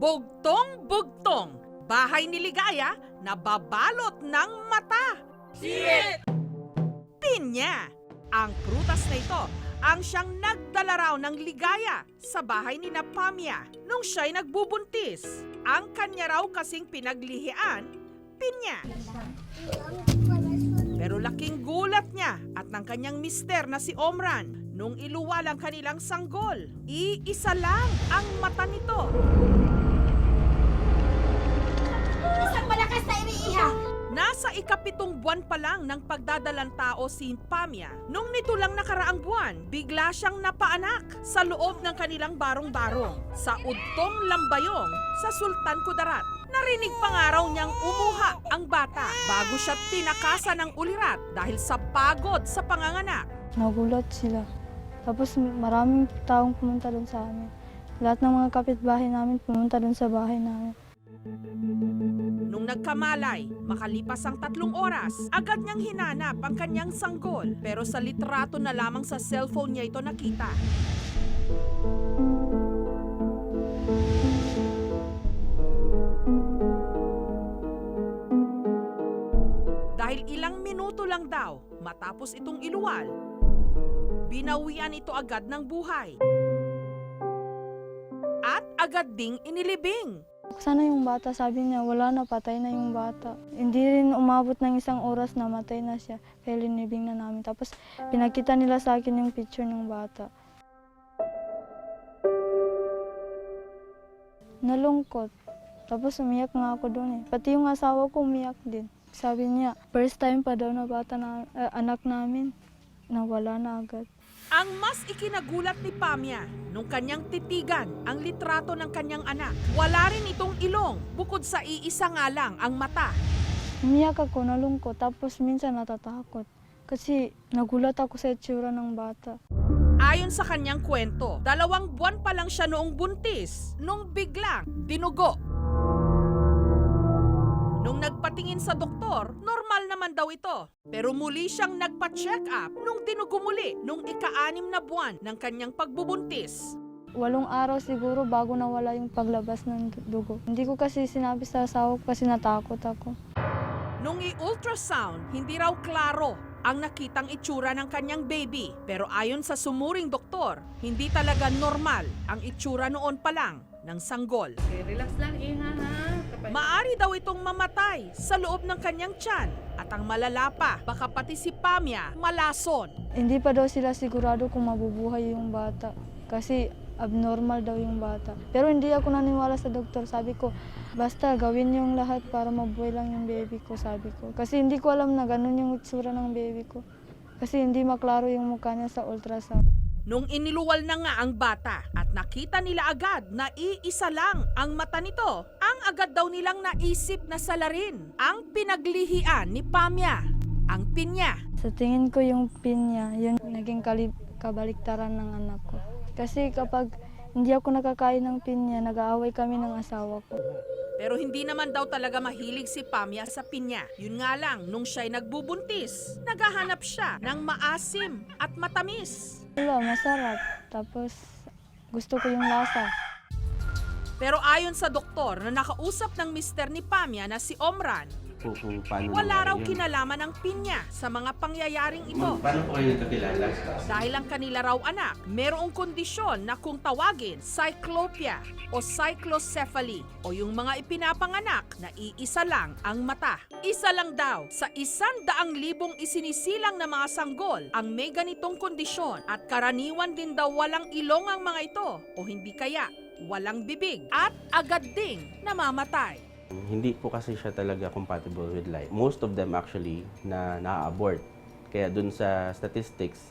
Bugtong-bugtong, bahay ni Ligaya na babalot ng mata. Pinya! Ang prutas na ito ang siyang nagdala raw ng ligaya sa bahay ni Napamya nung siya'y nagbubuntis. Ang kanya raw kasing pinaglihian, pinya. Pero laking gulat niya at ng kanyang mister na si Omran nung iluwal ang kanilang sanggol. Iisa lang ang mata nito. Ikapitong buwan pa lang ng pagdadalang tao si Pamya. Nung nito lang nakaraang buwan, bigla siyang napaanak sa loob ng kanilang barong-barong sa Udtong Lambayong sa Sultan Kudarat. Narinig pa nga raw niyang umuha ang bata bago siya tinakasan ng ulirat dahil sa pagod sa panganganak. Nagulat sila. Tapos maraming taong pumunta doon sa amin. Lahat ng mga kapitbahay namin pumunta doon sa bahay namin. Nagkamalay, makalipas ang tatlong oras, agad niyang hinanap ang kanyang sanggol. Pero sa litrato na lamang sa cellphone niya ito nakita. Dahil ilang minuto lang daw matapos itong iluwal, binawian ito agad ng buhay. At agad ding inilibing. Sana yung bata, sabi niya, wala na, patay na yung bata. Hindi rin umabot ng isang oras na matay na siya. Kaya linibing na namin. Tapos pinakita nila sa akin yung picture ng bata. Nalungkot. Tapos umiyak nga ako doon eh. Pati yung asawa ko umiyak din. Sabi niya, first time pa daw na bata na eh, anak namin. Nawala na agad. Ang mas ikinagulat ni Pamya nung kanyang titigan ang litrato ng kanyang anak. Wala rin itong ilong bukod sa iisa nga lang ang mata. Umiyak ako, nalungkot. Tapos minsan natatakot. Kasi nagulat ako sa itsura ng bata. Ayon sa kanyang kwento, dalawang buwan pa lang siya noong buntis nung biglang dinugo. Nung nagpatingin sa doktor, normal naman daw ito. Pero muli siyang nagpa-check up nung dinugo muli nung ika-anim na buwan ng kanyang pagbubuntis. Walong araw siguro bago nawala yung paglabas ng dugo. Hindi ko kasi sinabi sa asawa ko kasi natakot ako. Nung i-ultrasound, hindi raw klaro ang nakitang itsura ng kanyang baby. Pero ayon sa sumuring doktor, hindi talaga normal ang itsura noon pa lang ng sanggol. Okay, relax lang, Iha, ha? Maari daw itong mamatay sa loob ng kanyang tiyan. At ang malala pa, baka pati si Pamya malason. Hindi pa daw sila sigurado kung mabubuhay yung bata. Kasi abnormal daw yung bata. Pero hindi ako naniwala sa doktor. Sabi ko, basta gawin yung lahat para mabuhay lang yung baby ko, sabi ko. Kasi hindi ko alam na ganun yung itsura ng baby ko. Kasi hindi maklaro yung mukha niya sa ultrasound. Nung iniluwal na nga ang bata at nakita nila agad na iisa lang ang mata nito, agad daw nilang naisip na salarin ang pinaglihian ni Pamya, ang pinya. Sa tingin ko yung pin niya, yun naging kalib- kabaliktaran ng anak ko. Kasi kapag hindi ako nakakain ng pin niya, nag-aaway kami ng asawa ko. Pero hindi naman daw talaga mahilig si Pamya sa pinya. Yun nga lang, nung siya'y nagbubuntis, naghahanap siya ng maasim at matamis. Wala, masarap. Tapos gusto ko yung lasa. Pero ayon sa doktor na nakausap ng mister ni Pamya na si Omran, kung, kung paano wala raw nangyari yun. kinalaman ng pinya sa mga pangyayaring ito. Paano po kayo nagkakilala? Dahil ang kanila raw anak, merong kondisyon na kung tawagin cyclopia o cyclocephaly o yung mga ipinapanganak na iisa lang ang mata. Isa lang daw sa isan daang libong isinisilang na mga sanggol ang may ganitong kondisyon at karaniwan din daw walang ilong ang mga ito o hindi kaya walang bibig at agad ding namamatay. Hindi po kasi siya talaga compatible with life. Most of them actually na na-abort. Kaya dun sa statistics,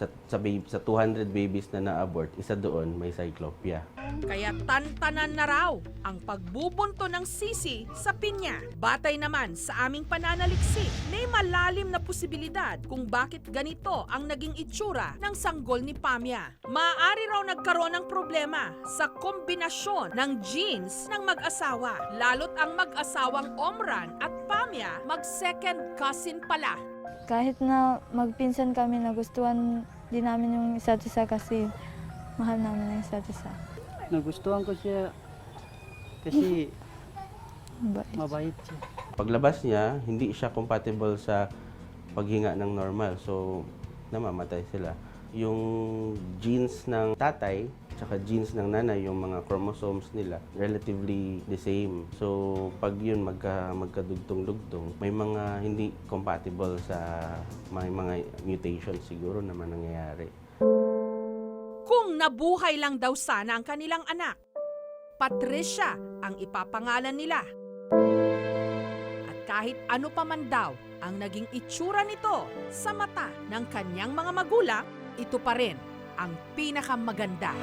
sa, sa, babe, sa 200 babies na na-abort, isa doon may cyclopia. Kaya tantanan na raw ang pagbubunto ng sisi sa pinya. Batay naman sa aming pananaliksik, may malalim na posibilidad kung bakit ganito ang naging itsura ng sanggol ni Pamya. Maaari raw nagkaroon ng problema sa kombinasyon ng genes ng mag-asawa. Lalo't ang mag-asawang Omran at Pamya mag-second cousin pala. Kahit na magpinsan kami, nagustuhan din namin yung isa't isa kasi mahal namin yung isa't isa. nagustuhan ko siya Kasi Mabait. mabait siya. Paglabas niya, hindi siya compatible sa paghinga ng normal. So, namamatay sila. Yung genes ng tatay, tsaka genes ng nanay, yung mga chromosomes nila, relatively the same. So, pag yun magka, magkadugtong-dugtong, may mga hindi compatible sa may mga mutations siguro naman nangyayari. Kung nabuhay lang daw sana ang kanilang anak, Patricia ang ipapangalan nila. At kahit ano pa man daw ang naging itsura nito sa mata ng kanyang mga magulang, ito pa rin ang pinakamaganda.